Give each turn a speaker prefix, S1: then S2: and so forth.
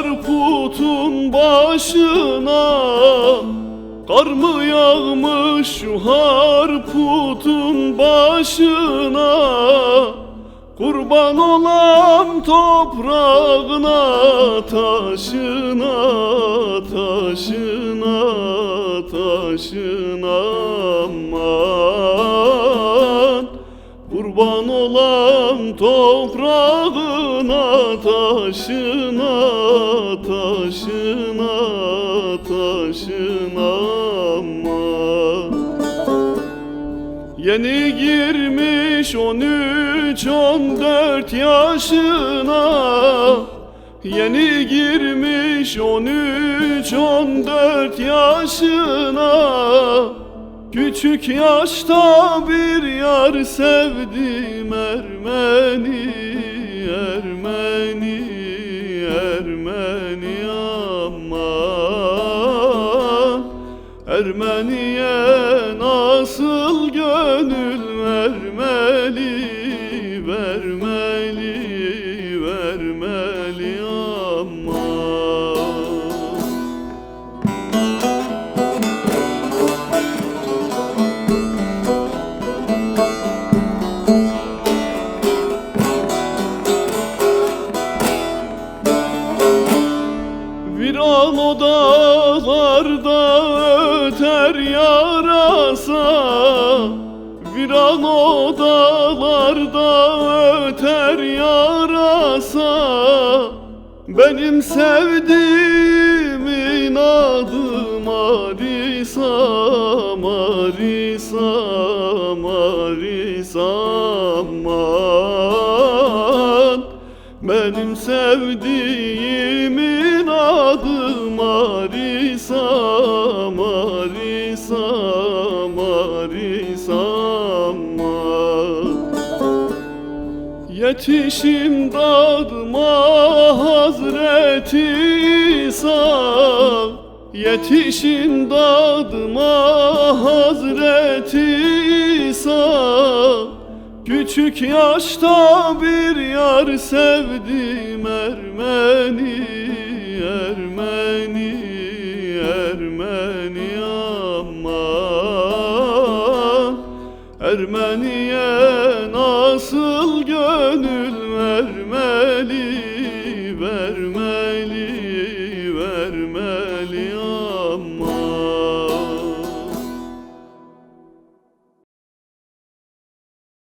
S1: harputun başına. Kar mı yağmış harputun başına. Kurban olan toprağına taşına taşına taşına aman. Kurban olan toprağına taşına taşına taşına aman Yeni girmiş on üç on dört yaşına. Yeni girmiş on üç on dört yaşına. Küçük yaşta bir yar sevdim Ermeni Ermeniye nasıl gönül vermeli, vermeli, vermeli ama. Viran odalarda öter yarasa Viran odalarda öter yarasa. Benim sevdiğimin adı Marisa Marisa Marisa aman. Benim sevdiğimin adı Marisa, Yetişim dadıma Hazreti İsa Yetişim dadıma Hazreti İsa Küçük yaşta bir yar sevdim Ermeni Ermeni Ermeni aman Ermeniye Vermeli Vermeli aman